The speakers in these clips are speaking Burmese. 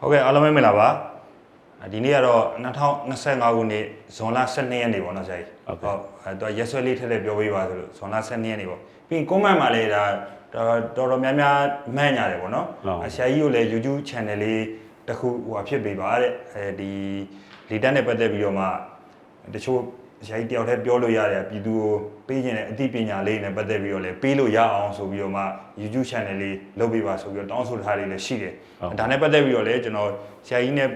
ဟုတ်ကဲ့အားလုံးပဲမင်္ဂလာပါအာဒီနေ့ကတော့2025ခုနှစ်ဇွန်လ12ရက်နေ့ပေါ့နော်ဆရာကြီးဟုတ်ကဲ့အဲတော့ရက်စွဲလေးထည့်လက်ပြောပေးပါဆိုလို့ဇွန်လ12ရက်နေ့ပေါ့ပြီးရင် comment မှာလည်းဒါတော်တော်တော်များများမှန်းညာတယ်ပေါ့နော်ဟုတ်အာဆရာကြီးကိုလည်း YouTube channel လေးတစ်ခုဟိုဟာဖြစ်ပေးပါတဲ့အဲဒီလီတက်နဲ့ပတ်သက်ပြီးတော့မှတချို့ဆ ရာကြီးတယောက်တည်းပြောလို့ရတယ်ပြည်သူကိုပေးခြင်းတဲ့အသိပညာလေးနဲ့ပတ်သက်ပြီးတော့လည်းပေးလို့ရအောင်ဆိုပြီးတော့မှ YouTube channel လေးလုပ်ပေးပါဆိုပြီးတော့တောင်းဆိုထားလေးလည်းရှိတယ်ဟုတ်ဒါနဲ့ပတ်သက်ပြီးတော့လည်းကျွန်တော်ဆရာကြီးနဲ့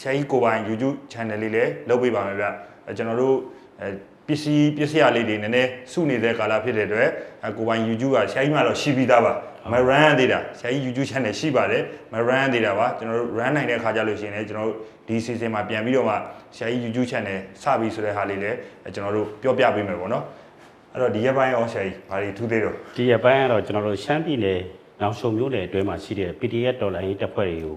ဆရာကြီးကိုပိုင် YouTube channel လေးလည်းလုပ်ပေးပါမယ်ဗျအဲကျွန်တော်တို့အဲပစ္စည်းပစ္စည်းအလေးတွေနည်းနည်းစုနေတဲ့ကာလဖြစ်တဲ့အတွက်အဲကိုပိုင် YouTube ကဆရာကြီးမှတော့ရှိပြီးသားပါ မ run သေးတာဆရာကြီး YouTube channel ရှိပါတယ်မ run သေးတာပါကျွန်တော်တို့ run နိုင်တဲ့ခါကြလို့ရှိရင်လည်းကျွန်တော်တို့ဒီ season မှာပြန်ပြီးတော့မှဆရာကြီး YouTube channel စပြီးဆိုတဲ့ဟာလေးလည်းအဲကျွန်တော်တို့ပြောပြပေးမယ်ပေါ့နော်အဲ့တော့ဒီရက်ပိုင်းရောဆရာကြီးဘာတွေထူးသေးတော့ဒီရက်ပိုင်းကတော့ကျွန်တော်တို့ရှမ်းပြည်နယ်နောက်ရှုံမျိုးနယ်အတွင်းမှာရှိတဲ့ PDF ဒေါ်လာရေးတပ်ဖွဲ့တွေကို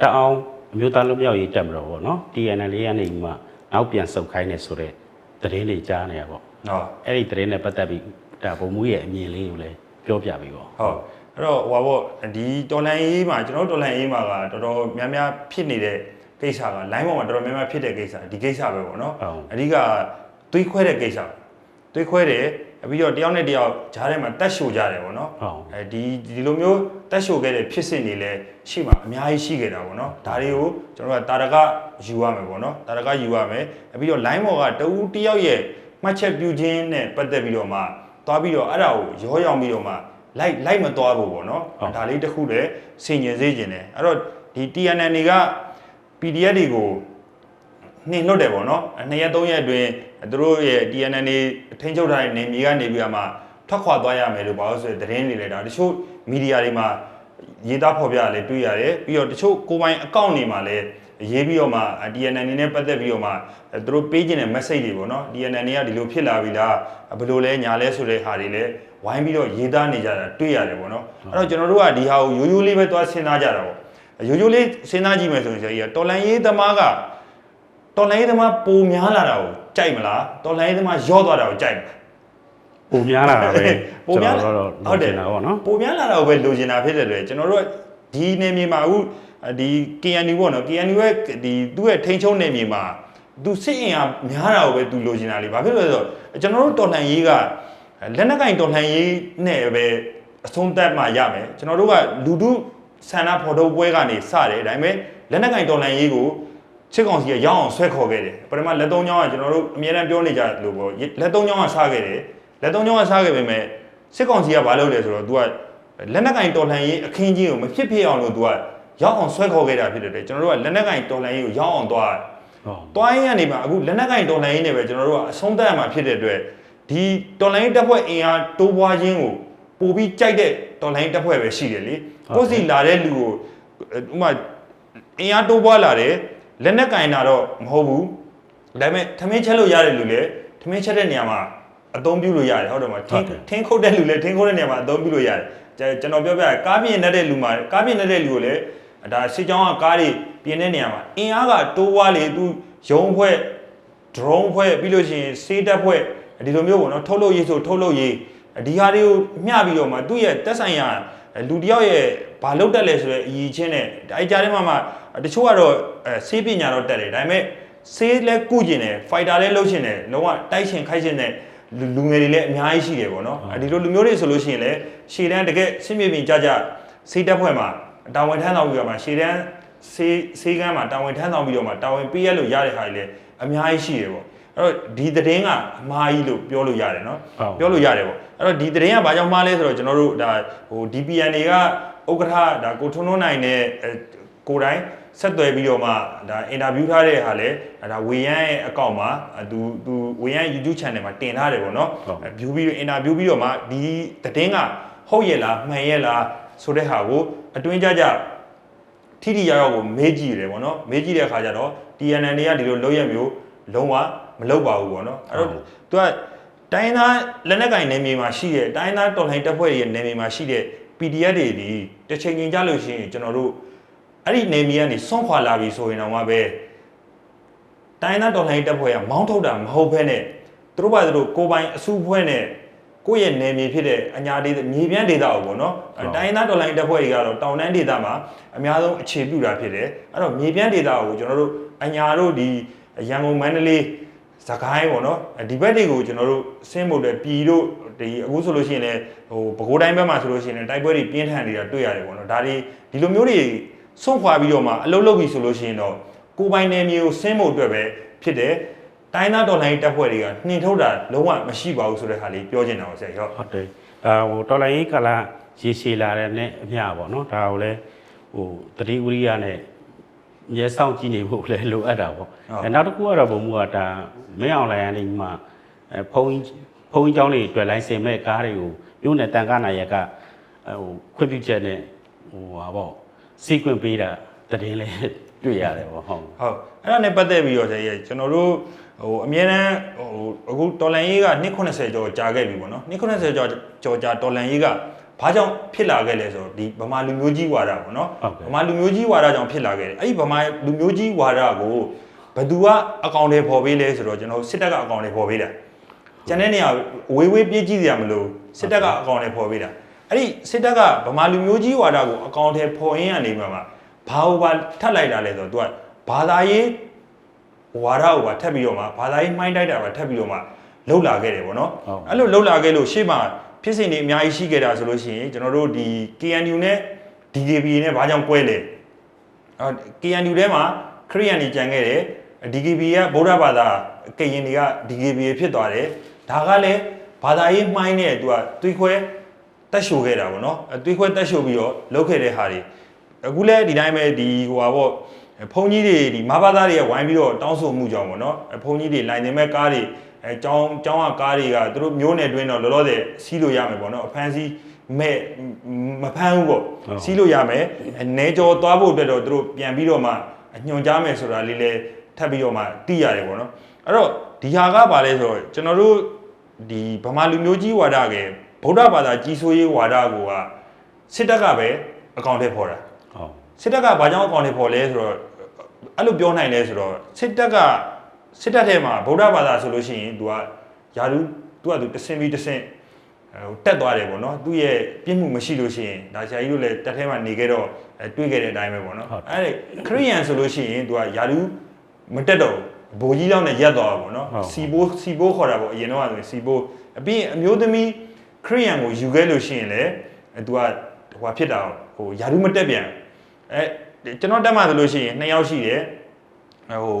တက်အောင်အမျိုးသားလူမျိုးရေးတပ်မတော်ပေါ့နော် TNL လေးကနေပြီးမှနောက်ပြန်ဆုတ်ခိုင်းနေဆိုတဲ့သတင်းတွေကြားနေရပေါ့ဟုတ်အဲ့ဒီသတင်းနဲ့ပတ်သက်ပြီးဒါဗိုလ်မှူးရဲ့အမြင်လေးကိုလည်း ပြောပြပေးပါဟုတ်အဲ့တော့ဟိုပါပေါ့ဒီတော်လန်ရေးမှာကျွန်တော်တို့တော်လန်ရေးမှာကတော်တော်များများဖြစ်နေတဲ့ကိစ္စက line ပေါ်မှာတော်တော်များများဖြစ်တဲ့ကိစ္စဒီကိစ္စပဲပေါ့နော်ဟုတ်အဓိကသွေးခွဲတဲ့ကိစ္စသွေးခွဲတယ်ပြီးတော့တယောက်နဲ့တယောက်ဂျားထဲမှာတက်ရှို့ကြတယ်ပေါ့နော်ဟုတ်အဲဒီဒီလိုမျိုးတက်ရှို့ခဲ့တဲ့ဖြစ်စဉ်တွေလည်းရှိမှာအများကြီးရှိခဲ့တာပေါ့နော်ဒါတွေကိုကျွန်တော်တို့ကတာရကယူရမယ်ပေါ့နော်တာရကယူရမယ်ပြီးတော့ line ပေါ်ကတဦးတယောက်ရဲ့မှတ်ချက်ပြုခြင်းနဲ့ပတ်သက်ပြီးတော့မှ သွားပြီးတော့အဲ့ဒါကိုရောရောင်ပြီးတော့မှလိုက်လိုက်မသွားဘူးပေါ့နော်ဟုတ်ဒါလေးတစ်ခုလည်းဆင်ញင်စေခြင်းတယ်အဲ့တော့ဒီ TNN တွေက PDF တွေကိုနှင်လွတ်တယ်ပေါ့နော်အနှစ်ရက်သုံးရက်အတွင်းသူတို့ရဲ့ TNN တွေထိန်းချုပ်ထားတဲ့နေမြေကနေပြီးတော့မှထွက်ခွာသွားရမယ်လို့ပါလို့ဆိုတဲ့သတင်းတွေလည်းဒါတချို့မီဒီယာတွေမှာရေးသားဖော်ပြလည်းတွေ့ရတယ်ပြီးတော့တချို့ကိုယ်ပိုင်အကောင့်တွေမှာလည်း ရေးပြီးတော့မှ TNN တွေနဲ့ပတ်သက်ပြီးတော့မှသူတို့ပေးခြင်းတဲ့ message တွေပေါ့နော် TNN တွေကဒီလိုဖြစ်လာပြီလားဘယ်လိုလဲညာလဲဆိုတဲ့ဟာတွေလည်းဝိုင်းပြီးတော့ရေးသားနေကြတာတွေ့ရတယ်ပေါ့နော်အဲ့တော့ကျွန်တော်တို့ကဒီဟာကိုရိုးရိုးလေးပဲသွားစဉ်းစားကြတာပေါ့ရိုးရိုးလေးစဉ်းစားကြည့်မယ်ဆိုရင်ဆရာကြီးကတော်လန်ရေးသမားကတော်လိုင်းသမားပိုများလာတာကိုကြိုက်မလားတော်လိုင်းသမားရော့သွားတာကိုကြိုက်မလားပုံများလာတာပဲပိုများလာကျွန်တော်တို့တော့ဟုတ်တယ်နော်ပေါ့နော်ပိုများလာတာကိုပဲလိုချင်တာဖြစ်တဲ့အတွက်ကျွန်တော်တို့ကဒီနေမြေမှာအခု ဒီ KNU ပေါ့နော် KNU ရဲ့ဒီသူ့ရဲ့ထိန်းချုပ်နေမြေမှာသူစစ်အင်အားများတာကိုပဲသူလိုချင်တာလေဘာဖြစ်လို့လဲဆိုတော့ကျွန်တော်တို့တော်လှန်ရေးကလက်နက်ကင်တော်လှန်ရေးနဲ့ပဲအဆုံးသတ်မှရမယ်ကျွန်တော်တို့ကလူထုဆန္ဒဖော်ထုတ်ပွဲကနေစတယ်ဒါပေမဲ့လက်နက်ကင်တော်လှန်ရေးကိုချစ်ကောင်စီကရအောင်ဆွဲခေါ်ခဲ့တယ်ပထမလက်သုံးချောင်းကကျွန်တော်တို့အများအားပြောနေကြလို့ပေါ့လက်သုံးချောင်းကစားခဲ့တယ်လက်သုံးချောင်းကစားခဲ့ပေမဲ့စစ်ကောင်စီကဘာလုပ်လဲဆိုတော့ तू ကလက်နက်ကင်တော်လှန်ရေးအခင်းကြီးကိုမဖြစ်ဖြစ်အောင်လို့ तू က ရအောင်ဆွဲခေါ်ခဲ့တာဖြစ်တယ်ကျွန်တော်တို့ကလက်နက်ကင်တော်လှန်ရေးကိုရအောင်သွားဟုတ်သွားရင်ကနေမှအခုလက်နက်ကင်တော်လှန်ရေးနဲ့ပဲကျွန်တော်တို့ကအဆုံးသတ်ရမှာဖြစ်တဲ့အတွက်ဒီတော်လှန်ရေးတပ်ဖွဲ့အင်အားတိုးပွားခြင်းကိုပိုပြီးကြိုက်တဲ့တော်လှန်ရေးတပ်ဖွဲ့ပဲရှိတယ်လေကိုယ်စီလာတဲ့လူကိုဥပမာအင်အားတိုးပွားလာတယ်လက်နက်ကင်တာတော့မဟုတ်ဘူးဒါပေမဲ့ထမင်းချက်လို့ရတယ်လူလေထမင်းချက်တဲ့နေရာမှာအသုံးပြုလို့ရတယ်ဟုတ်တယ်မလားထင်းထင်းခုတ်တဲ့လူလေထင်းခုတ်တဲ့နေရာမှာအသုံးပြုလို့ရတယ်ကျွန်တော်ပြောပြရကားပြင်းနေတဲ့လူမှာကားပြင်းနေတဲ့လူကိုလည်း ဒါစစ်ကြောင်းကကားတွေပြင်းတဲ့နေရာမှာအင်အားကတိုးပွားလေသူရုံးဖွဲ့ drone ဖွဲ့ပြီးလို့ရှိရင်စေးတက်ဖွဲ့ဒီလိုမျိုးပေါ့နော်ထုတ်လုပ်ရေးဆိုထုတ်လုပ်ရေးဒီဟာတွေကိုမျှပြီးတော့မှသူ့ရဲ့တက်ဆိုင်ရာလူတစ်ယောက်ရဲ့ဘာလုပ်တတ်လဲဆိုတော့အည်ချင်းနဲ့အဲကြားထဲမှာမှတချို့ကတော့အဲစေးပညာတော့တက်တယ်ဒါပေမဲ့စေးလဲကုကျင်တယ် fighter လဲလုပ်ရှင်တယ်လုံးဝတိုက်ရှင်ခိုက်ရှင်တဲ့လူလူငယ်တွေလည်းအများကြီးရှိတယ်ပေါ့နော်ဒီလိုလူမျိုးတွေဆိုလို့ရှိရင်လည်းရှေ့တန်းတကယ်စင်မြေပြင်ကြကြစေးတက်ဖွဲ့မှာ တာဝန်ထမ်းဆောင်ပြီးတော့မှရှေ့တန်းစေးစေးကမ်းမှာတာဝန်ထမ်းဆောင်ပြီးတော့မှတာဝန်ပေးရလို့ရတဲ့ဟာတွေလည်းအများကြီးရှိတယ်ပေါ့အဲ့တော့ဒီသတင်းကအမှားကြီးလို့ပြောလို့ရတယ်နော်ဟုတ်ပြောလို့ရတယ်ပေါ့အဲ့တော့ဒီသတင်းကဘာကြောင့်မှားလဲဆိုတော့ကျွန်တော်တို့ဒါဟို DPN တွေကဥက္ကဋ္ဌဒါကိုထွန်းထွန်းနိုင်နဲ့အဲကိုယ်တိုင်ဆက်သွယ်ပြီးတော့မှဒါအင်တာဗျူးထားတဲ့ဟာလဲဒါဝေယန်းရဲ့အကောင့်မှာသူသူဝေယန်း YouTube channel မှာတင်ထားတယ်ပေါ့နော်ဟုတ်ဗျူးပြီးတော့အင်တာဗျူးပြီးတော့မှဒီသတင်းကဟုတ်ရဲ့လားမှန်ရဲ့လားဆိုတဲ့ဟာကို အတွင်းကြကြထိထိရောက်ရောက်ကိုမေးကြည့်တယ်ပေါ့နော်မေးကြည့်တဲ့အခါကျတော့ TNN တွေကဒီလိုလုပ်ရမျိုးလုံးဝမလုပ်ပါဘူးပေါ့နော်အဲ့တော့ဟုတ်သူကတိုင်းသားလက်နက်ကင်နယ်မြေမှာရှိတဲ့တိုင်းသားတော်လှန်ရေးတပ်ဖွဲ့တွေရဲ့နယ်မြေမှာရှိတဲ့ PDF တွေဒီတစ်ချိန်ချင်းကြလို့ရှိရင်ကျွန်တော်တို့အဲ့ဒီနယ်မြေကနေဆွန့်ခွာလာပြီဆိုရင်တော့မှပဲတိုင်းသားတော်လှန်ရေးတပ်ဖွဲ့ကမောင်းထုတ်တာမဟုတ်ဘဲနဲ့သူတို့ဘာသူတို့ကိုယ်ပိုင်အစုဖွဲ့နဲ့ ကိုယ့်ရဲ့နယ်မြေဖြစ်တဲ့အညာဒေသမြေပြန့်ဒေသကိုပေါ့နော်အဲတိုင်းရင်းသားတော်လိုင်းတပ်ဖွဲ့တွေကတော့တောင်တန်းဒေသမှာအများဆုံးအခြေပြုတာဖြစ်တယ်အဲ့တော့မြေပြန့်ဒေသကိုကျွန်တော်တို့အညာတို့ဒီရန်ကုန်မန္တလေးစကိုင်းပေါ့နော်ဒီဘက်တွေကိုကျွန်တော်တို့ဆင်းဖို့အတွက်ပြည်တို့ဒီအခုဆိုလို့ရှိရင်လည်းဟိုပဲခူးတိုင်းဘက်မှာဆိုလို့ရှိရင်လည်းတိုက်ပွဲတွေပြင်းထန်နေတာတွေ့ရတယ်ပေါ့နော်ဒါတွေဒီလိုမျိုးတွေဆုံးခွာပြီးတော့မှအလုပ်လုပ်ပြီဆိုလို့ရှိရင်တော့ကိုယ်ပိုင်နယ်မြေကိုဆင်းဖို့အတွက်ပဲဖြစ်တယ် တိုင်းသားတော်လိုင်းတက်ဖွဲ့တွေကနှင်ထုတ်တာလုံးဝမရှိပါဘူးဆိုတဲ့ဟာလေးပြောချင်တာပါဆရာကြီးဟုတ်ဟုတ်တယ်ဒါဟိုတော်လိုင်းကြီးကလာရေရှည်လာတဲ့နဲ့အမျှပေါ့နော်ဒါကိုလည်းဟိုတတိဝရိယနဲ့ရဲဆောင်ကြည့်နေဖို့လည်းလိုအပ်တာပေါ့အဲနောက်တစ်ခုကတော့ဘုံမူကဒါမင်းအောင်လိုင်းကနေမှဖုံးဖုံးကြောင်းတွေတွေ့လိုင်းစင်မဲ့ကားတွေကိုမြို့နယ်တန်ခါနာရက်ကဟိုခွင့်ပြုချက်နဲ့ဟိုဟာပေါ့စီကွင်ပေးတာတည်င်းလဲတွေ့ရတယ်ပေါ့ဟုတ်ဟုတ်အဲ့ဒါနဲ့ပတ်သက်ပြီးတော့ဆရာကြီးကျွန်တော်တို့ ဟိုအမြဲတမ်းဟိုအခုတော်လန်ရေးက290ကျော်ကြာခဲ့ပြီပေါ့နော်290ကျော်ကျော်ကြာတော်လန်ရေးကဘာကြောင့်ဖြစ်လာခဲ့လဲဆိုတော့ဒီဗမာလူမျိုးကြီးဝါဒပေါ့နော်ဟုတ်ကဲ့ဗမာလူမျိုးကြီးဝါဒကြောင့်ဖြစ်လာခဲ့တယ်အဲ့ဒီဗမာလူမျိုးကြီးဝါဒကိုဘယ်သူကအကောင့်တွေပေါ်ပေးလဲဆိုတော့ကျွန်တော်စစ်တပ်ကအကောင့်တွေပေါ်ပေးတာကျန်တဲ့နေရာဝေးဝေးပြေးကြည့်စရာမလိုစစ်တပ်ကအကောင့်တွေပေါ်ပေးတာအဲ့ဒီစစ်တပ်ကဗမာလူမျိုးကြီးဝါဒကိုအကောင့်တွေပေါ်ရင်းကနေမှမှာဘာလို့ပါထပ်လိုက်တာလဲဆိုတော့ तू ကဘာသာရေး ဝါဒကိုပါထပ်ပြီးတော့မှဘာသာရေးမှိုင်းတိုက်တာပါထပ်ပြီးတော့မှလှုပ်လာခဲ့တယ်ပေါ့နော်ဟုတ်အဲ့လိုလှုပ်လာခဲ့လို့ရှေ့မှာဖြစ်စဉ်တွေအများကြီးရှိခဲ့တာဆိုလို့ရှိရင်ကျွန်တော်တို့ဒီ KNU နဲ့ DKB နဲ့ဘာကြောင့်ကွဲလဲအော် KNU ထဲမှာခရိယန်တွေကြံခဲ့တယ် DKB ကဗုဒ္ဓဘာသာကရင်တွေက DKB ဖြစ်သွားတယ်ဒါကလည်းဘာသာရေးမှိုင်းနဲ့သူကသွေးခွဲတက်ရှိုခဲ့တာပေါ့နော်အဲသွေးခွဲတက်ရှိုပြီးတော့လှုပ်ခဲ့တဲ့ဟာတွေအခုလည်းဒီတိုင်းပဲဒီဟိုပါပေါ့ ဘုန်းကြီးတွေဒီမဘာသားတွေကဝိုင်းပြီးတော့တောင်းဆိုမှုကြောင့်ပေါ့နော်ဘုန်းကြီးတွေလိုင်တင်မဲ့ကားတွေအဲចောင်းចောင်းကကားတွေကသူတို့မျိုးနယ်တွင်းတော့လောလောဆယ်စီးလို့ရမယ်ပေါ့နော်အဖမ်းစီးမဲ့မဖမ်းဘူးပေါ့စီးလို့ရမယ်အနေကြောသွားဖို့အတွက်တော့သူတို့ပြန်ပြီးတော့မှညွှန်ကြားမယ်ဆိုတာလေးလဲထပ်ပြီးတော့မှသိရတယ်ပေါ့နော်အဲ့တော့ဒီဟာကပါလဲဆိုတော့ကျွန်တော်တို့ဒီဗမာလူမျိုးကြီးဝါဒကဗုဒ္ဓဘာသာကြီးစိုးရေးဝါဒကိုကစစ်တပ်ကပဲအကောင့်ထဲပေါ်တာဟုတ်စစ်တပ်ကဘာကြောင့်အကောင့်တွေပေါ်လဲဆိုတော့ အဲ့လိုပြောနိုင်လဲဆိုတော့စစ်တပ်ကစစ်တပ်ထဲမှာဗုဒ္ဓဘာသာဆိုလို့ရှိရင် तू ကယာရု तू က तू တဆင်ပြီးတဆင်ဟိုတက်သွားတယ်ပေါ့နော်သူ့ရဲ့ပြည့်မှုမရှိလို့ရှိရင်ဒါဆရာကြီးတို့လည်းတက်ထဲမှာနေခဲ့တော့အဲတွေးခဲ့တဲ့အတိုင်းပဲပေါ့နော်အဲ့ဒီခရိယန်ဆိုလို့ရှိရင် तू ကယာရုမတက်တော့ဘူးဘိုးကြီးလောက်နဲ့ရက်သွားတာပေါ့နော်စီဘိုးစီဘိုးခေါ်တာပေါ့အရင်တော့ဆိုရင်စီဘိုးအပြင်အမျိုးသမီးခရိယန်ကိုယူခဲ့လို့ရှိရင်လည်းအဲ तू ကဟိုဖြစ်တာဟိုယာရုမတက်ပြန်အဲ ကျွန်တော်တက်မှဆိုလို့ရှိရင်နှစ်ယောက်ရှိတယ်ဟို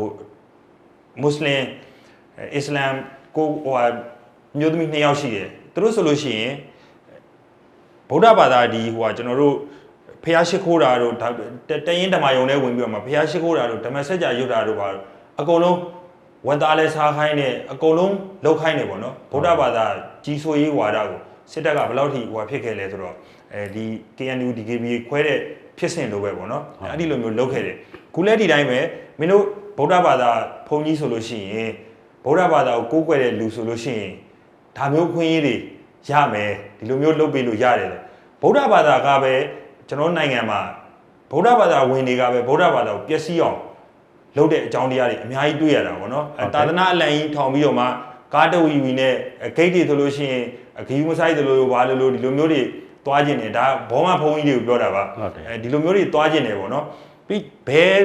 မွတ်စလင်အစ္စလာမ်ကိုဟိုမျိုးသမီးနှစ်ယောက်ရှိတယ်သူတို့ဆိုလို့ရှိရင်ဗုဒ္ဓဘာသာဒီဟိုကျွန်တော်တို့ဖះရှိခိုးတာတို့တရင်ဓမ္မယုံထဲဝင်ပြီးတော့မှဖះရှိခိုးတာတို့ဓမ္မစကြာရွတ်တာတို့ပါအကုန်လုံးဝန်သားလဲစားခိုင်းနေအကုန်လုံးလောက်ခိုင်းနေပေါ့နော်ဗုဒ္ဓဘာသာကြီးစိုးရေးဝါဒကိုစစ်တပ်ကဘယ်လောက်ထိဟိုဖြစ်ခဲ့လဲဆိုတော့အဲဒီ KNU DKB ခွဲတဲ့ ဖြစ်စဉ်လိုပဲပေါ့နော်အဲ့ဒီလိုမျိုးလုပ်ခဲ့တယ်ခုလဲဒီတိုင်းပဲမင်းတို့ဗုဒ္ဓဘာသာဘုံကြီးဆိုလို့ရှိရင်ဗုဒ္ဓဘာသာကိုကိုးကွယ်တဲ့လူဆိုလို့ရှိရင်ဒါမျိုးခွင့်ရေးတွေရမယ်ဒီလိုမျိုးလုပ်ပေးလို့ရတယ်ဗုဒ္ဓဘာသာကပဲကျွန်တော်နိုင်ငံမှာဗုဒ္ဓဘာသာဝင်တွေကပဲဗုဒ္ဓဘာသာကိုပျက်စီးအောင်လုပ်တဲ့အကြောင်းတရားတွေအများကြီးတွေ့ရတာပေါ့နော်အဲတာသနာအလံကြီးထောင်ပြီးတော့မှကားတဝီဝီနဲ့ဂိတ်တွေဆိုလို့ရှိရင်ဂီယူမဆိုင်တယ်လို့ဘာလို့လို့ဒီလိုမျိုးတွေ သွားကျင်တယ်ဒါဘောမဖုံးကြီးတွေကိုပြောတာပါဟုတ်တယ်အဲဒီလိုမျိုးတွေသွားကျင်တယ်ပေါ့နော်ပြီးဘယ်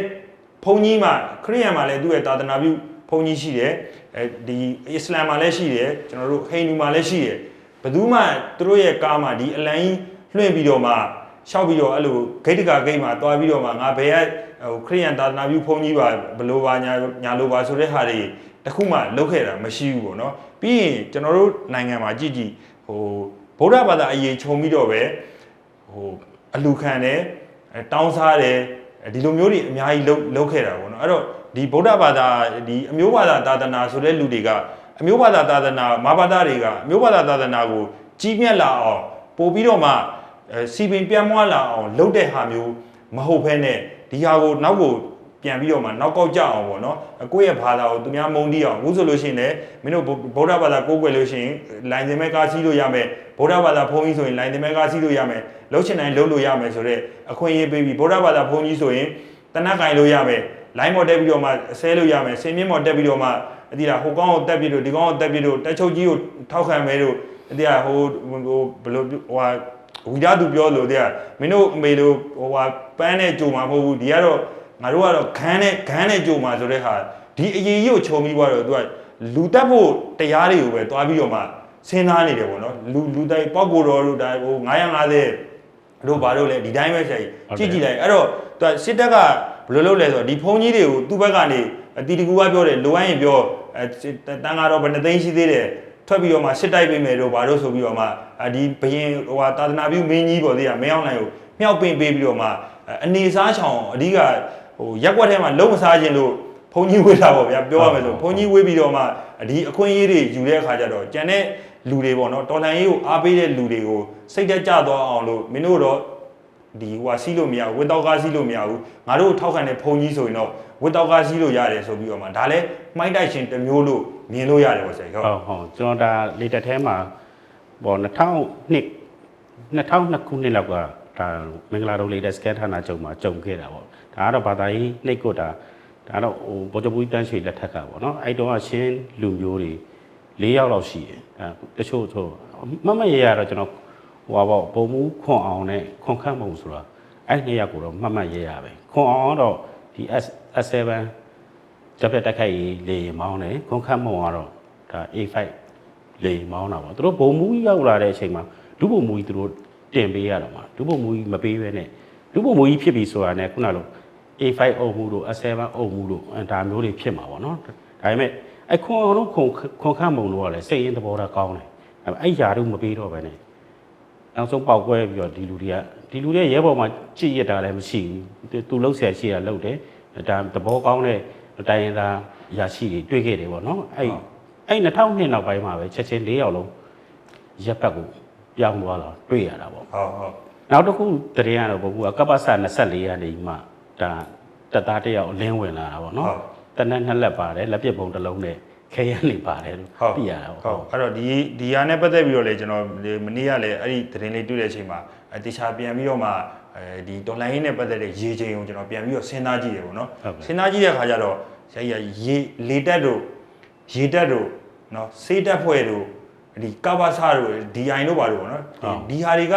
ဘုံကြီးမှာခရိယန်မှာလည်းသူ့ရဲ့သာသနာပြုဘုံကြီးရှိတယ်အဲဒီအစ္စလာမ်မှာလည်းရှိတယ်ကျွန်တော်တို့ဟိန္ဒူမှာလည်းရှိတယ်ဘယ်သူမှသူတို့ရဲ့ကားမှာဒီအလံကြီးလွှင့်ပြီးတော့မှရှောက်ပြီးတော့အဲ့လိုဂိတ်တကာဂိတ်မှာသွားပြီးတော့မှငါဘယ်ကဟိုခရိယန်သာသနာပြုဘုံကြီးပါဘလို့ပါညာညာလို့ပါဆိုတဲ့ဟာတွေတခုမှလုပ်ခဲ့တာမရှိဘူးပေါ့နော်ပြီးရင်ကျွန်တော်တို့နိုင်ငံမှာကြည့်ကြည့်ဟို ဗုဒ္ဓဘာသာအရေးခြုံပြီးတော့ပဲဟိုအလူခံတယ်အဲတောင်းစားတယ်အဲဒီလိုမျိုးတွေအများကြီးလှုပ်လှုပ်ခဲ့တာပေါ့နော်အဲ့တော့ဒီဗုဒ္ဓဘာသာဒီအမျိုးဘာသာသာသနာဆိုတဲ့လူတွေကအမျိုးဘာသာသာသနာမဘာသာတွေကအမျိုးဘာသာသာသနာကိုကြီးမြတ်လာအောင်ပို့ပြီးတော့မှအဲစီပင်ပြန့်မွားလာအောင်လုပ်တဲ့ဟာမျိုးမဟုတ်ဘဲနဲ့ဒီဟာကိုနောက်ကို ပြန်ပြီးတော့မှနောက်ကောက်ကြအောင်ပေါ့နော်ကိုယ့်ရဲ့ဘာသာကိုသူများမုန်းတီးအောင်အခုဆိုလို့ရှိရင်လည်းမင်းတို့ဗုဒ္ဓဘာသာကိုးကွယ်လို့ရှိရင်လိုင်စင်မဲ့ကားစီးလို့ရမယ်ဗုဒ္ဓဘာသာဘုန်းကြီးဆိုရင်လိုင်စင်မဲ့ကားစီးလို့ရမယ်လှုပ်ချင်တိုင်းလှုပ်လို့ရမယ်ဆိုတော့အခွင့်အရေးပေးပြီးဗုဒ္ဓဘာသာဘုန်းကြီးဆိုရင်တနတ်ကင်လို့ရမယ်လိုင်းမော်တက်ပြီးတော့မှဆဲလို့ရမယ်ဆင်းမြင့်မော်တက်ပြီးတော့မှအတိလားဟိုကောင်းကိုတက်ပြီးတော့ဒီကောင်းကိုတက်ပြီးတော့တက်ချုပ်ကြီးကိုထောက်ခံမယ်လို့အဲ့ဒီကဟိုဟိုဘယ်လိုဟိုဟာဝီဒသူပြောလို့တဲ့ကမင်းတို့အမေတို့ဟိုဟာပန်းနဲ့ကြုံမှာမဟုတ်ဘူးဒီကတော့ ငါတို့ကတော့ခန်းနဲ့ခန်းနဲ့ကြုံမှာဆိုတဲ့ဟာဒီအရေးကြီးကိုခြုံပြီးသွားတော့သူကလူတက်ဖို့တရားတွေကိုပဲတွားပြီးတော့မှစဉ်းစားနေတယ်ပေါ့နော်လူလူတိုင်းပောက်ကိုတော်တို့ဒါဟို950တို့ဘာလို့လဲဒီတိုင်းပဲဆက်ကြည့်ကြည့်လိုက်အဲ့တော့သူကစစ်တပ်ကဘယ်လိုလုပ်လဲဆိုတော့ဒီဖုန်ကြီးတွေကိုသူ့ဘက်ကနေအတီတကူကပြောတယ်လိုအပ်ရင်ပြောအဲတန်ဃာတော်ဘယ်နှသိန်းရှိသေးတယ်ထွက်ပြီးတော့မှစစ်တိုက်ပေးမယ်တို့ဘာလို့ဆိုပြီးတော့မှအဒီဘရင်ဟိုဟာသာသနာပြုမင်းကြီးပေါ်သေးရမင်းအောင်နိုင်ကိုမြောက်ပင်ပေးပြီးတော့မှအနေစားချောင်အဓိက ဟိုရက်ွက်ထဲမှာလုံးမစားခြင်းလို့ဖုန်ကြီးဝေးတာပေါ့ဗျာပြောရမယ်ဆိုဖုန်ကြီးဝေးပြီးတော့မှဒီအခွင့်အရေးတွေယူတဲ့အခါကျတော့ကျန်တဲ့လူတွေပေါ့နော်တော်လန်ရေးကိုအားပေးတဲ့လူတွေကိုစိတ်သက်ကြသွားအောင်လို့မင်းတို့တော့ဒီဟိုဟာစီးလို့မရဘူးဝစ်တောက်ကားစီးလို့မရဘူးငါတို့ထောက်ခံတဲ့ဖုန်ကြီးဆိုရင်တော့ဝစ်တောက်ကားစီးလို့ရတယ်ဆိုပြီးတော့မှဒါလည်းမှိုင်းတိုက်ရှင်တစ်မျိုးလို့မြင်လို့ရတယ်ပေါ့ဆရာဟုတ်ဟုတ်ဟုတ်ကျွန်တော်ဒါလေတက်ထဲမှာဘော2002 2002ခုနှစ်လောက်ကဒါမင်္ဂလာဒုံလေတက်စကန်ဌာနချုပ်မှာကြုံခဲ့တာပေါ့ ဒါကတော့ဘာသာရေးနှိတ်ကွတာဒါတော့ဟိုဘောကြပူတန်းရွှေလက်ထက်ကပေါ့နော်အဲ့တော့ကရှင်းလူမျိုးတွေ၄ယောက်လောက်ရှိတယ်အဲတချို့ဆိုမမရရတော့ကျွန်တော်ဟိုပါပေါ့ပုံမူခွန်အောင်နဲ့ခွန်ခန့်ပုံဆိုတာအဲ့နှစ်ယောက်ကိုတော့မှတ်မှတ်ရရပဲခွန်အောင်ကတော့ဒီ S S7 ဂျပက်တက်ခိုက်ရေးလေယာဉ်မောင်းတယ်ခွန်ခတ်မုံကတော့ဒါ A5 လေယာဉ်မောင်းတာပေါ့သူတို့ဘုံမူကြီးရောက်လာတဲ့အချိန်မှာဒုဘုံမူကြီးသူတို့တင်ပေးရတော့မှာဒုဘုံမူကြီးမပေးဘဲနဲ့ဒုဘုံမူကြီးဖြစ်ပြီဆိုတာနဲ့ခုနလို A5 အုပ်မှုတို့ S7 အုပ်မှုတို့အဲဒါမျိုးတွေဖြစ်မှာပေါ့နော်ဒါပေမဲ့အခွန်အောင်တို့ခွန်ခွန်ခတ်မုံတို့ကလည်းစိတ်ရင်းသဘောထားကောင်းတယ်အဲ့အဲ့ຢာတို့မပေးတော့ဘဲနဲ့နောက်ဆုံးပေါက်ကွဲပြီးတော့ဒီလူတွေကဒီလူတွေရဲဘော်မှာကြည်ရတာလည်းမရှိဘူးသူလှုပ်ရှားရှိတာလှုပ်တယ်ဒါသဘောကောင်းတဲ့တိုင်းရင်းသားရရှိတွေတွေ့ခဲ့တယ်ပေါ့နော်အဲ့အဲ့2002နောက်ပိုင်းမှာပဲချက်ချင်း၄ယောက်လုံးရက်ပတ်ကိုပြောင်းသွားတာတွေ့ရတာပေါ့ဟုတ်ဟုတ်နောက်တစ်ခုတရင်ကတော့ဘုကကပ္ပစ24ရာနေမှ ဒါတက်သားတစ်ယောက်အလင်းဝင်လာတာပေါ့နော်တနက်နှစ်လက်ပါတယ်လက်ပြပုံတစ်လုံးနဲ့ခဲရနေပါတယ်လို့ဟုတ်သိရတာပေါ့ဟုတ်အဲ့တော့ဒီဒီဟာနဲ့ပတ်သက်ပြီးတော့လေကျွန်တော်ဒီမနေ့ကလည်းအဲ့ဒီသတင်းလေးတွေ့တဲ့အချိန်မှာအတေချာပြန်ပြီးတော့မှအဲဒီတော်လိုင်းနဲ့ပတ်သက်တဲ့ရေချိန်ကိုကျွန်တော်ပြန်ပြီးတော့စဉ်းစားကြည့်တယ်ပေါ့နော်စဉ်းစားကြည့်တဲ့အခါကျတော့ဆရာကြီးကရေလေတက်တို့ရေတက်တို့နော်စေးတက်ဖွဲ့တို့ဒီကဘာဆာတို့ဒီအိုင်တို့ပါတို့ပေါ့နော်ဒီဟာတွေက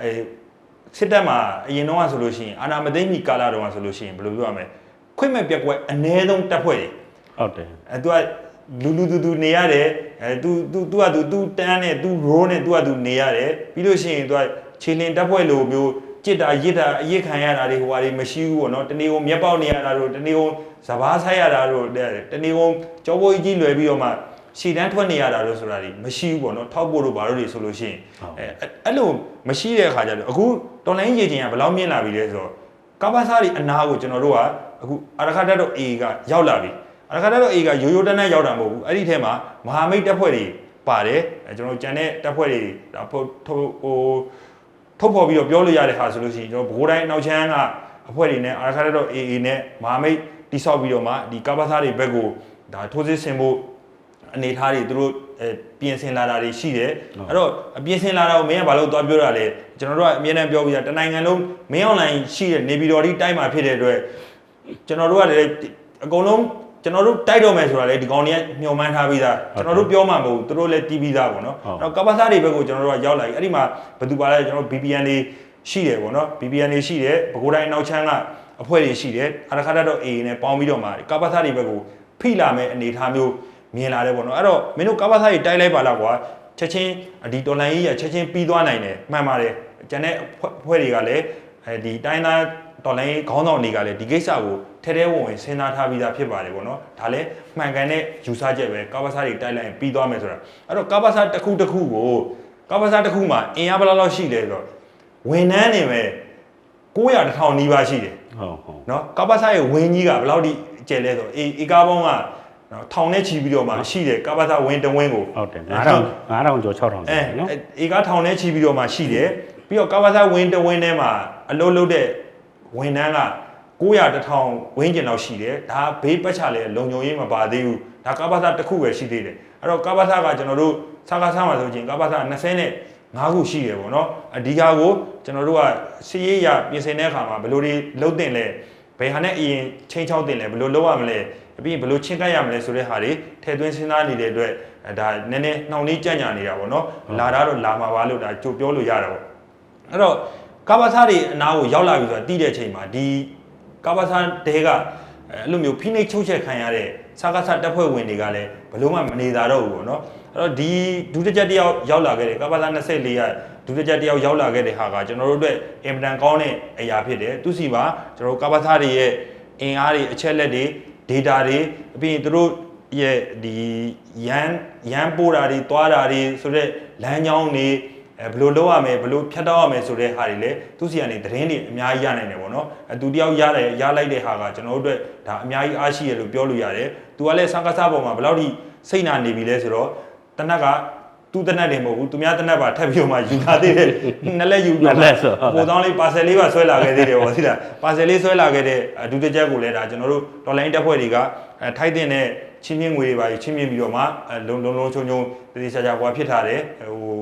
အဲ စစ်တပ်မှာအရင်တော့ဆိုလို့ရှိရင်အာဏာမသိမ်းမီကာလတော့ဆိုလို့ရှိရင်ဘယ်လိုပြောရမလဲခွင့်မဲ့ပြက်ကွက်အ ਨੇ ဆုံးတက်ဖွဲ့တွေဟုတ်တယ်အဲသူကလူလူတူတူနေရတယ်အဲသူသူသူကသူသူတန်းနဲ့သူ row နဲ့သူကသူနေရတယ်ပြီးလို့ရှိရင်သူကခြေလင်တက်ဖွဲ့လိုမျိုးจิตတာရစ်တာအရစ်ခံရတာတွေဟိုဟာတွေမရှိဘူးပေါ့နော်တနေ့ကုန်မျက်ပေါက်နေရတာတို့တနေ့ကုန်စဘာဆိုက်ရတာတို့တနေ့ကုန်ကြောပိုးကြီးလွယ်ပြီးတော့မှ ရှည်တန်းထွက်နေရတာတို့ဆိုတာတွေမရှိဘူးပေါ့နော်ထောက်ဖို့တို့ဘာလို့တွေဆိုလို့ရှိရင်အဲအဲ့လိုမရှိတဲ့အခါကျတော့အခုတော်လိုင်းရေချင်းကဘယ်လောက်မြင့်လာပြီလဲဆိုတော့ကပ္ပစားတွေအနာကိုကျွန်တော်တို့ကအခုအရခတ်တော့ A ကရောက်လာပြီအရခါတော့ A ကရိုးရိုးတန်းတန်းရောက်တာမဟုတ်ဘူးအဲ့ဒီထဲမှာမဟာမိတ်တပ်ဖွဲ့တွေပါတယ်အဲကျွန်တော်ကြံတဲ့တပ်ဖွဲ့တွေဒါထုတ်ထုတ်ဟိုထုတ်ဖော်ပြီးတော့ပြောလို့ရတဲ့ဟာဆိုလို့ရှိရင်ကျွန်တော်ဘိုးတိုင်းနောက်ချမ်းကအဖွဲ့တွေနဲ့အရခါတော့ AA နဲ့မဟာမိတ်တိဆောက်ပြီးတော့မှဒီကပ္ပစားတွေဘက်ကိုဒါထိုးစစ်ဆင်ဖို့ အနေထားတွေသူတို့အဲပြင်ဆင်လာတာတွေရှိတယ်အဲ့တော့အပြင်ဆင်လာတာကိုမင်းကဘာလို့သွားပြောတာလဲကျွန်တော်တို့ကအမြဲတမ်းပြောပြီးတာတနိုင်ငံလုံးမင်းအွန်လိုင်းရှိတဲ့နေပြည်တော်ဒီတိုင်းမှာဖြစ်တဲ့အတွက်ကျွန်တော်တို့ကလည်းအကုန်လုံးကျွန်တော်တို့တိုက်တော့မယ်ဆိုတာလေဒီကောင်တွေကညှော်မှန်းထားပြီးသားကျွန်တော်တို့ပြောမှမဟုတ်ဘူးသူတို့လည်းတီးပြီးသားပေါ့နော်အဲ့တော့ကပ္ပစားတွေဘက်ကိုကျွန်တော်တို့ကရောက်လာပြီအဲ့ဒီမှာဘယ်သူပါလဲကျွန်တော်တို့ BBN တွေရှိတယ်ပေါ့နော် BBN တွေရှိတယ်ပဲခူးတိုင်းနောက်ချမ်းကအဖွဲ့တွေရှိတယ်အရခါတော့ AA နဲ့ပေါင်းပြီးတော့မှကပ္ပစားတွေဘက်ကိုဖိလာမယ်အနေထားမျိုး မြင်လာတယ်ပေါ့နော်အဲ့တော့မင်းတို့ကပ္ပစားတွေတိုက်လိုက်ပါလားကွာချက်ချင်းဒီတော်လန်ကြီးရချက်ချင်းပြီးသွားနိုင်တယ်မှန်ပါတယ်ကျန်တဲ့အဖွဲ့တွေကလည်းအဲဒီတိုင်းသားတော်လိုင်းခေါင်းဆောင်တွေကလည်းဒီကိစ္စကိုထဲထဲဝင်ဝင်စဉ်းစားထားပြီးသားဖြစ်ပါတယ်ပေါ့နော်ဒါလည်းမှန်ကန်တဲ့ယူဆချက်ပဲကာဘာစာတွေတိုက်လိုက်ရင်ပြီးသွားမယ်ဆိုတာအဲ့တော့ကာဘာစာတစ်ခုတစ်ခုကိုကာဘာစာတစ်ခုမှာအင်အားဘယ်လောက်လောက်ရှိလဲဆိုတော့ဝန်ထမ်းနေပဲ900တစ်ထောင်နီးပါးရှိတယ်ဟုတ်ဟုတ်နော်ကာဘာစာရဲ့ဝင်းကြီးကဘယ်လောက်ထိကျယ်လဲဆိုတော့အေအေကားပေါင်းက နော်ထောင်နဲ့ချီပြီးတော့မှရှိတယ်ကာဘာစာဝင်းတစ်ဝင်းကိုဟုတ်တယ်9000 9000ကျော်6000ကျော်အဲနော်ဧကထောင်နဲ့ချီပြီးတော့မှရှိတယ်ပြီးတော့ကာဘာသာဝင်းတဝင်းထဲမှာအလုံးလုံးတဲ့ဝန်ထမ်းက900တထောင်ဝင်းကျင်လောက်ရှိတယ်ဒါဘေးပတ်ချလဲလုံခြုံရေးမပါသေးဘူးဒါကာဘာသာတစ်ခုပဲရှိသေးတယ်အဲ့တော့ကာဘာသာကကျွန်တော်တို့စကားဆမ်းမှာဆိုချင်းကာဘာသာ20နဲ့5ခုရှိတယ်ပေါ့နော်အဒီဟာကိုကျွန်တော်တို့ကစီးရေးရပြင်ဆင်တဲ့အခါမှာဘယ်လိုတွေလုပ်တင်လဲဘယ်ဟာနဲ့အရင်ချင်းချောက်တင်လဲဘယ်လိုလုပ်ရမလဲ ပြီးရင်ဘယ်လိုချင်းကပ်ရမလဲဆိုတဲ့ဟာတွေထည့်သွင်းစဉ်းစားနေတဲ့အတွက်အဲအဲဒါနည်းနည်းနှောင့်နှေးကြံ့ညာနေတာပေါ့နော်လာတာတော့လာမှာပါလို့ဒါကြိုပြောလို့ရတာပေါ့အဲ့တော့ကဘာသာတွေအနာကိုရောက်လာပြီဆိုတာသိတဲ့အချိန်မှာဒီကဘာသာတဲကအဲ့လိုမျိုးဖိနှိပ်ချုပ်ချက်ခံရတဲ့စကားဆတပ်ဖွဲ့ဝင်တွေကလည်းဘလို့မှမနေသာတော့ဘူးပေါ့နော်အဲ့တော့ဒီဒုတိယတစ်ယောက်ရောက်လာခဲ့တဲ့ကဘာသာ24ရဒုတိယတစ်ယောက်ရောက်လာခဲ့တဲ့ဟာကကျွန်တော်တို့အတွက်အင်မတန်ကောင်းတဲ့အရာဖြစ်တယ်သူစီပါကျွန်တော်တို့ကဘာသာတွေရဲ့အင်အားတွေအချက်လက်တွေ data တွေအပြင်သူတို့ရဲ့ဒီရန်ရန်ပို့တာတွေတွားတာတွေဆိုတော့လမ်းကြောင်းတွေအဲဘယ်လိုလုပ်ရမလဲဘယ်လိုဖြတ်တောက်ရမလဲဆိုတဲ့ဟာတွေလည်းသူစီကနေသတင်းတွေအများကြီးရနိုင်တယ်ပေါ့နော်အဲသူတယောက်ရတယ်ရလိုက်တဲ့ဟာကကျွန်တော်တို့အတွက်ဒါအများကြီးအားရှိရလို့ပြောလို့ရတယ်သူကလည်းစံကစားပေါ်မှာဘယ်လောက်ထိစိတ်နာနေပြီလဲဆိုတော့တနက်က သူတနက်တယ်မဟုတ်ဘူးသူများတနက်ပါထပ်ပြီးတော့မှယူလာသေးတယ်နှစ်လက်ယူနှစ်လက်ဆိုပိုတောင်းလေးပါဆယ်လေးပါဆွဲလာခဲ့သေးတယ်ပေါ့သိလားပါဆယ်လေးဆွဲလာခဲ့တဲ့အဒုတိယချက်ကိုလည်းဒါကျွန်တော်တို့ဒေါ်လာရင်းတက်ဖွဲ့တွေကအဲထိုက်တဲ့နဲ့ချင်းချင်းငွေတွေပါချင်းချင်းပြီးတော့မှအဲလုံလုံလုံချုံချုံတတိချာချာဟိုဖြစ်ထားတယ်ဟိုဟို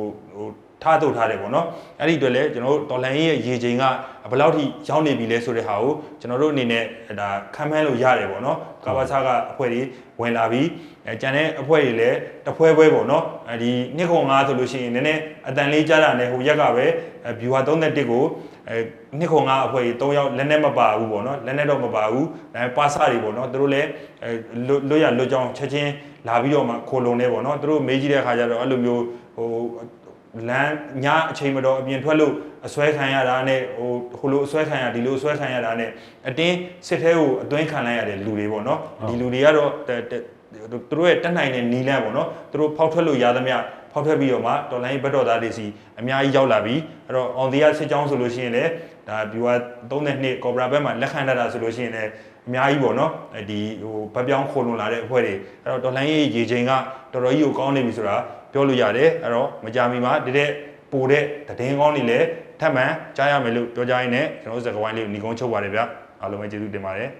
ထားထုတ်ထားတယ်ပေါ့နော်အဲ့ဒီအတွက်လည်းကျွန်တော်တို့ဒေါ်လာရင်းရဲ့ရေချိန်ကဘယ်လောက်ထိရောက်နေပြီလဲဆိုတဲ့ဟာကိုကျွန်တော်တို့အနေနဲ့ဒါခံမှန်းလို့ရတယ်ပေါ့နော်ကာဘာဆာကအဖွဲ့တွေဝင်လာပြီးအဲကျန်တဲ့အဖွဲ့တွေလည်းတဖွဲဖွဲပေါ့နော်အဲဒီနှစ်ခွန်ငါဆိုလို့ရှိရင်နည်းနည်းအတန်လေးကြားတာနဲ့ဟိုရက်ကပဲအဲ viewer 31ကိုအဲနှစ်ခွန်ငါအဖွဲ့ကြီး3ယောက်လက်နဲ့မပါဘူးပေါ့နော်လက်နဲ့တော့မပါဘူးဒါပေမဲ့ပါစတွေပေါ့နော်သူတို့လည်းအဲလွတ်ရလွတ်ကြောင်းချက်ချင်းလာပြီးတော့မှခိုလုံနေပေါ့နော်သူတို့မေးကြည့်တဲ့အခါကျတော့အဲ့လိုမျိုးဟို လမ်းညအချိန်မတော်အပြင်ထွက်လို့အစွဲခံရတာနဲ့ဟိုဟိုလိုအစွဲခံရဒီလိုအစွဲခံရတာနဲ့အတင်းစစ်ထဲကိုအသွင်းခံလိုက်ရတဲ့လူတွေပေါ့နော်ဒီလူတွေကတော့တဲ့တဲ့သူတို့ရဲ့တက်နိုင်တဲ့နီလန်းပေါ့နော်သူတို့ဖောက်ထွက်လို့ရသမျှဖောက်ထွက်ပြီးတော့မှတော်လိုင်းဘက်တော်သားတွေစီအများကြီးရောက်လာပြီအဲ့တော့အောင်ဒီရစစ်ကြောင်းဆိုလို့ရှိရင်လည်းဒါ viewer 32 Cobra ဘက်မှာလက်ခံတတ်တာဆိုလို့ရှိရင်လည်းအများကြီးပေါ့နော်အဲဒီဟိုဗတ်ပြောင်းခိုလွန်လာတဲ့အဖွဲ့တွေအဲ့တော့တော်လိုင်းရဲ့ရေချိန်ကတော်တော်ကြီးကိုကောင်းနေပြီဆိုတာ ပြောလို့ရတယ်အဲ့တော့မကြမီမှာတတဲ့ပိုတဲ့တည်င်းကောင်းတွေလည်းထပ်မံကြားရမယ်လို့ပြောကြရင်းနဲ့ကျွန်တော်တို့စကားဝိုင်းလေးကိုညီကုန်းချုပ်ပါတယ်ဗျအားလုံးပဲကျေးဇူးတင်ပါတယ်